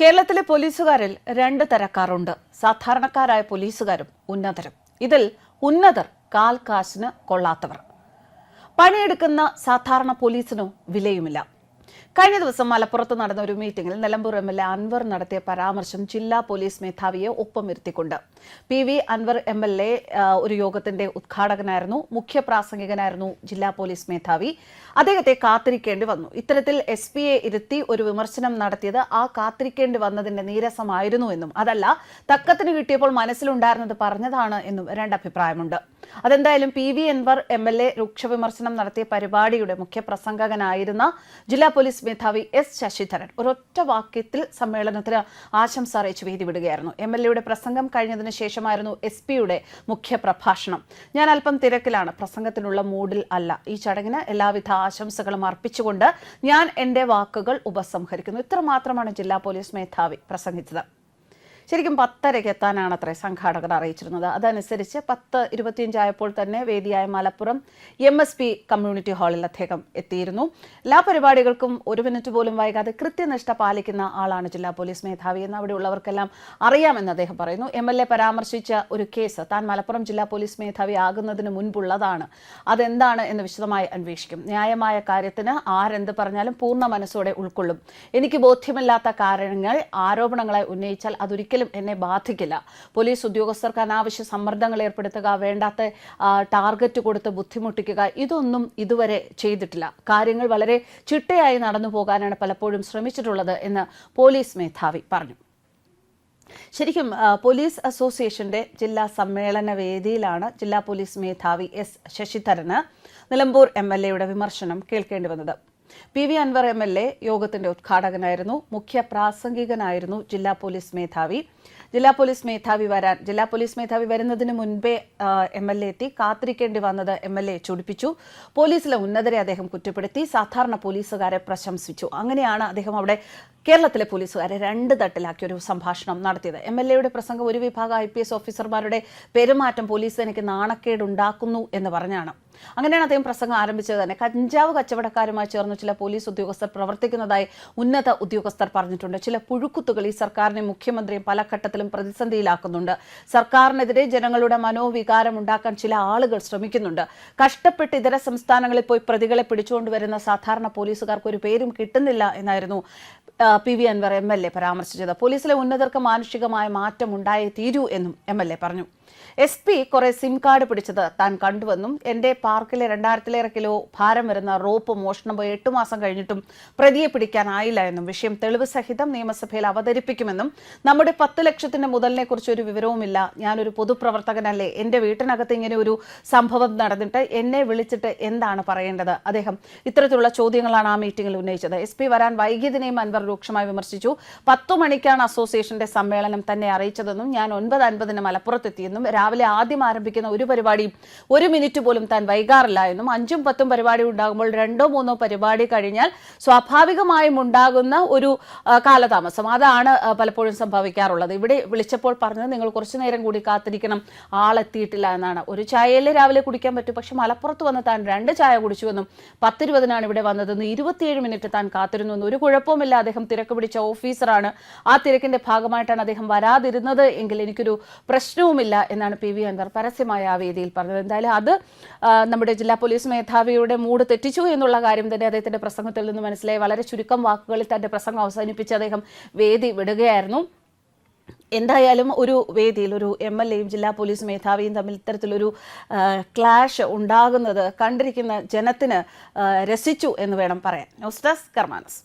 കേരളത്തിലെ പോലീസുകാരിൽ രണ്ട് തരക്കാരുണ്ട്. സാധാരണക്കാരായ പോലീസുകാരും ഉന്നതരും. ഇതിൽ ഉന്നതർ കാൽ കാശിന് കൊള്ളാത്തവർ. പണിയെടുക്കുന്ന സാധാരണ പോലീസിനോ വിലയുമില്ല. കഴിഞ്ഞ ദിവസം മലപ്പുറത്ത് നടന്ന ഒരു മീറ്റിംഗിൽ Nilambur M L A Anwar നടത്തിയ പരാമർശം ജില്ലാ പോലീസ് മേധാവിയെ ഒപ്പം ഇരുത്തിക്കൊണ്ട് P V Anwar M L A ഒരു യോഗത്തിന്റെ ഉദ്ഘാടകനായിരുന്നു. മുഖ്യ പ്രാസംഗികനായിരുന്നു ജില്ലാ പോലീസ് മേധാവി. അദ്ദേഹത്തെ കാത്തിരിക്കേണ്ടി വന്നു. ഇത്തരത്തിൽ എസ് പിയെ ഇരുത്തി ഒരു വിമർശനം നടത്തിയത് ആ കാത്തിരിക്കേണ്ടി വന്നതിന്റെ നീരസമായിരുന്നു എന്നും അതല്ല തക്കത്തിന് കിട്ടിയപ്പോൾ മനസ്സിലുണ്ടായിരുന്നത് പറഞ്ഞതാണ് എന്നും രണ്ടഭിപ്രായമുണ്ട് അതെന്തായാലും P V Anwar M L A രൂക്ഷ വിമർശനം നടത്തിയ പരിപാടിയുടെ മുഖ്യ പ്രസംഗകനായിരുന്ന ജില്ലാ പോലീസ് മേധാവി എസ് ശശിധരൻ ഒരൊറ്റ വാക്യത്തിൽ സമ്മേളനത്തിന് ആശംസ അറിയിച്ചു വേദി വിടുകയായിരുന്നു. എം എൽ എയുടെ പ്രസംഗം കഴിഞ്ഞതിന് ശേഷമായിരുന്നു എസ് പിയുടെ മുഖ്യ പ്രഭാഷണം. ഞാൻ അല്പം തിരക്കിലാണ്. പ്രസംഗത്തിനുള്ള മൂഡിൽ അല്ല. ഈ ചടങ്ങിന് എല്ലാവിധ ആശംസകളും അർപ്പിച്ചുകൊണ്ട് ഞാൻ എന്റെ വാക്കുകൾ ഉപസംഹരിക്കുന്നു. ഇത്രമാത്രമാണ് ജില്ലാ പോലീസ് മേധാവി പ്രസംഗിച്ചത്. ശരിക്കും പത്തരയ്ക്ക് എത്താനാണ് അത്രേ സംഘാടകർ അറിയിച്ചിരുന്നത്. അതനുസരിച്ച് പത്ത് ഇരുപത്തിയഞ്ചായപ്പോൾ തന്നെ വേദിയായ Malappuram M S P community ഹാളിൽ അദ്ദേഹം എത്തിയിരുന്നു. എല്ലാ പരിപാടികൾക്കും ഒരു മിനിറ്റ് പോലും വൈകാതെ കൃത്യനിഷ്ഠ പാലിക്കുന്ന ആളാണ് ജില്ലാ പോലീസ് മേധാവി എന്ന് അവിടെയുള്ളവർക്കെല്ലാം അറിയാമെന്ന് അദ്ദേഹം പറയുന്നു. എം എൽ എ പരാമർശിച്ച ഒരു കേസ് താൻ മലപ്പുറം ജില്ലാ പോലീസ് മേധാവി ആകുന്നതിന് മുൻപുള്ളതാണ്. അതെന്താണ് എന്ന് വിശദമായി അന്വേഷിക്കും. ന്യായമായ കാര്യത്തിന് ആരെന്ത് പറഞ്ഞാലും പൂർണ മനസ്സോടെ ഉൾക്കൊള്ളും. എനിക്ക് ബോധ്യമില്ലാത്ത കാരണങ്ങൾ ആരോപണങ്ങളെ ഉന്നയിച്ചാൽ അതൊരിക്കലും ഒരിക്കലും എന്നെ ബാധിക്കില്ല. പോലീസ് ഉദ്യോഗസ്ഥർക്ക് അനാവശ്യ സമ്മർദ്ദങ്ങൾ ഏർപ്പെടുത്തുക വേണ്ടാത്ത ടാർഗറ്റ് കൊടുത്ത് ബുദ്ധിമുട്ടിക്കുക ഇതൊന്നും ഇതുവരെ ചെയ്തിട്ടില്ല. കാര്യങ്ങൾ വളരെ ചിട്ടയായി നടന്നു പോകാനാണ് പലപ്പോഴും ശ്രമിച്ചിട്ടുള്ളത് എന്ന് പോലീസ് മേധാവി പറഞ്ഞു. ശരിക്കും പോലീസ് അസോസിയേഷന്റെ ജില്ലാ സമ്മേളന വേദിയിലാണ് ജില്ലാ പോലീസ് മേധാവി എസ് ശശിധരന് നിലമ്പൂർ എം എൽ എയുടെ വിമർശനം കേൾക്കേണ്ടി വന്നത്. P V Anwar M L A യോഗത്തിന്റെ ഉദ്ഘാടകനായിരുന്നു. മുഖ്യ പ്രാസംഗികനായിരുന്നു ജില്ലാ പോലീസ് മേധാവി. ജില്ലാ പോലീസ് മേധാവി വരാൻ ജില്ലാ പോലീസ് മേധാവി വരുന്നതിന് മുൻപേ എം എൽ എ എത്തി. കാത്തിരിക്കേണ്ടി വന്നത് എം എൽ എ ചുടിപ്പിച്ചു. പോലീസിലെ ഉന്നതരെ അദ്ദേഹം കുറ്റപ്പെടുത്തി. സാധാരണ പോലീസുകാരെ പ്രശംസിച്ചു. അങ്ങനെയാണ് അദ്ദേഹം അവിടെ കേരളത്തിലെ പോലീസുകാരെ രണ്ട് തട്ടിലാക്കി ഒരു സംഭാഷണം നടത്തിയത്. എം എൽ എയുടെ പ്രസംഗം ഒരു വിഭാഗം ഐ പി എസ് ഓഫീസർമാരുടെ പെരുമാറ്റം പോലീസ് എനിക്ക് നാണക്കേടുണ്ടാക്കുന്നു എന്ന് പറഞ്ഞാണ്. അങ്ങനെയാണ് അദ്ദേഹം പ്രസംഗം ആരംഭിച്ചത് തന്നെ. കഞ്ചാവ് കച്ചവടക്കാരുമായി ചേർന്ന് ചില പോലീസ് ഉദ്യോഗസ്ഥർ പ്രവർത്തിക്കുന്നതായി ഉന്നത ഉദ്യോഗസ്ഥർ പറഞ്ഞിട്ടുണ്ട്. ചില പുഴുക്കുത്തുകൾ ഈ സർക്കാരിനെ മുഖ്യമന്ത്രിയും പല ഘട്ടത്തിലും പ്രതിസന്ധിയിലാക്കുന്നുണ്ട്. സർക്കാരിനെതിരെ ജനങ്ങളുടെ മനോവികാരം ഉണ്ടാക്കാൻ ചില ആളുകൾ ശ്രമിക്കുന്നുണ്ട്. കഷ്ടപ്പെട്ട് ഇതര സംസ്ഥാനങ്ങളിൽ പോയി പ്രതികളെ പിടിച്ചുകൊണ്ടുവരുന്ന സാധാരണ പോലീസുകാർക്ക് ഒരു പേരും കിട്ടുന്നില്ല എന്നായിരുന്നു P V Anwar M L A പരാമർശിച്ചത്. പോലീസിലെ ഉന്നതർക്ക് മാനുഷികമായ മാറ്റം ഉണ്ടായേ തീരൂ എന്നും എം എൽ എ പറഞ്ഞു. എസ് പി കുറെ സിം കാർഡ് പിടിച്ചത് താൻ കണ്ടുവെന്നും എന്റെ പാർക്കിലെ രണ്ടായിരത്തിലേറെ കിലോ ഭാരം വരുന്ന റോപ്പ് മോഷണം പോയി എട്ടു മാസം കഴിഞ്ഞിട്ടും പ്രതിയെ പിടിക്കാനായില്ല എന്നും വിഷയം തെളിവ് സഹിതം നിയമസഭയിൽ അവതരിപ്പിക്കുമെന്നും നമ്മുടെ പത്ത് ലക്ഷത്തിന്റെ മുതലിനെ കുറിച്ച് ഒരു വിവരവുമില്ല. ഞാനൊരു പൊതുപ്രവർത്തകനല്ലേ. എന്റെ വീട്ടിനകത്ത് ഇങ്ങനെ ഒരു സംഭവം നടന്നിട്ട് എന്നെ വിളിച്ചിട്ട് എന്താണ് പറയേണ്ടത്? അദ്ദേഹം ഇത്തരത്തിലുള്ള ചോദ്യങ്ങളാണ് ആ മീറ്റിംഗിൽ ഉന്നയിച്ചത്. എസ് പി വരാൻ വൈകിയതിനെയും അൻവർ രൂക്ഷമായി വിമർശിച്ചു. പത്തു മണിക്കാണ് അസോസിയേഷന്റെ സമ്മേളനം തന്നെ അറിയിച്ചതെന്നും ഞാൻ ഒൻപത് അൻപതിന് മലപ്പുറത്തെത്തിയെന്നും രാവിലെ ആദ്യം ആരംഭിക്കുന്ന ഒരു പരിപാടിയും ഒരു മിനിറ്റ് പോലും താൻ വൈകാറില്ല എന്നും അഞ്ചും പത്തും പരിപാടി ഉണ്ടാകുമ്പോൾ രണ്ടോ മൂന്നോ പരിപാടി കഴിഞ്ഞാൽ സ്വാഭാവികമായും ഉണ്ടാകുന്ന ഒരു കാലതാമസം. അതാണ് പലപ്പോഴും സംഭവിക്കാറുള്ളത്. ഇവിടെ വിളിച്ചപ്പോൾ പറഞ്ഞത് നിങ്ങൾ കുറച്ചു നേരം കൂടി കാത്തിരിക്കണം ആളെത്തിയിട്ടില്ല എന്നാണ്. ഒരു ചായയിലെ രാവിലെ കുടിക്കാൻ പറ്റും പക്ഷെ മലപ്പുറത്ത് വന്ന് താൻ രണ്ട് ചായ കുടിച്ചുവെന്നും പത്തിരുപതിനാണ് ഇവിടെ വന്നതെന്ന് ഇരുപത്തിയേഴ് മിനിറ്റ് താൻ കാത്തിരുന്നു ഒരു കുഴപ്പമില്ല അദ്ദേഹം തിരക്ക് പിടിച്ച ഓഫീസറാണ്. ആ തിരക്കിന്റെ ഭാഗമായിട്ടാണ് അദ്ദേഹം വരാതിരുന്നത്. എങ്കിൽ എനിക്കൊരു പ്രശ്നവുമില്ല എന്നാണ് പി വി അൻവർ പരസ്യമായ ആ വേദിയിൽ പറഞ്ഞത്. എന്തായാലും അത് നമ്മുടെ ജില്ലാ പോലീസ് മേധാവിയുടെ മൂഡ് തെറ്റിച്ചു എന്നുള്ള കാര്യം തന്നെ അദ്ദേഹത്തിന്റെ പ്രസംഗത്തിൽ നിന്ന് മനസ്സിലായി. വളരെ ചുരുക്കം വാക്കുകളിൽ തന്റെ പ്രസംഗം അവസാനിപ്പിച്ച് അദ്ദേഹം വേദി വിടുകയായിരുന്നു. എന്തായാലും ഒരു വേദിയിൽ ഒരു എം എൽ എയും ജില്ലാ പോലീസ് മേധാവിയും തമ്മിൽ ഇത്തരത്തിലൊരു ക്ലാഷ് ഉണ്ടാകുന്നത് കണ്ടിരിക്കുന്ന ജനത്തിന് രസിച്ചു എന്ന് വേണം പറയാൻ. News desk കർമാനസ്.